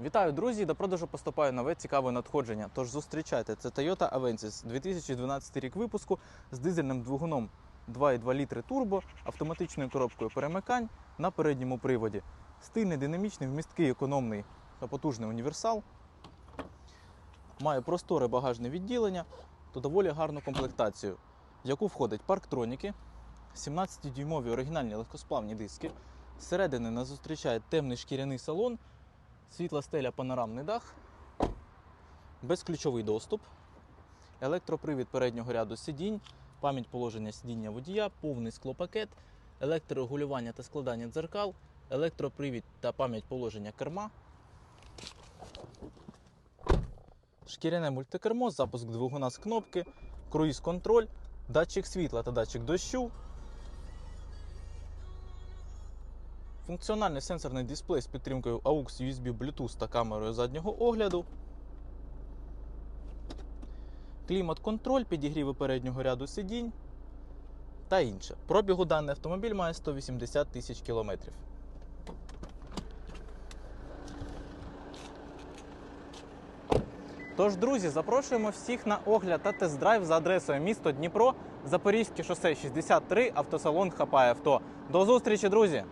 Вітаю, друзі! До продажу поступає нове цікаве надходження. Тож зустрічайте, це Toyota Avensis 2012 рік випуску з дизельним двигуном 2,2 літри турбо, автоматичною коробкою перемикань на передньому приводі. Стильний, динамічний, вмісткий, економний та потужний універсал. Має просторе багажне відділення та доволі гарну комплектацію, в яку входить парктроніки, 17-дюймові оригінальні легкосплавні диски. Зсередини нас зустрічає темний шкіряний салон, світла стеля панорамний дах, безключовий доступ, електропривід переднього ряду сидінь, пам'ять положення сидіння водія, повний склопакет, електрорегулювання та складання дзеркал, електропривід та пам'ять положення керма, шкіряне мультикермо, запуск двигуна з кнопки, круїз-контроль, датчик світла та датчик дощу, Функціональний сенсорний дисплей з підтримкою AUX, USB, Bluetooth та камерою заднього огляду. Клімат-контроль, підігріви переднього ряду сидінь та інше. Пробігу даний автомобіль має 180 тисяч кілометрів. Тож, друзі, запрошуємо всіх на огляд та тест-драйв за адресою місто Дніпро, Запорізьке шосе 63, автосалон Хапає авто. До зустрічі, друзі!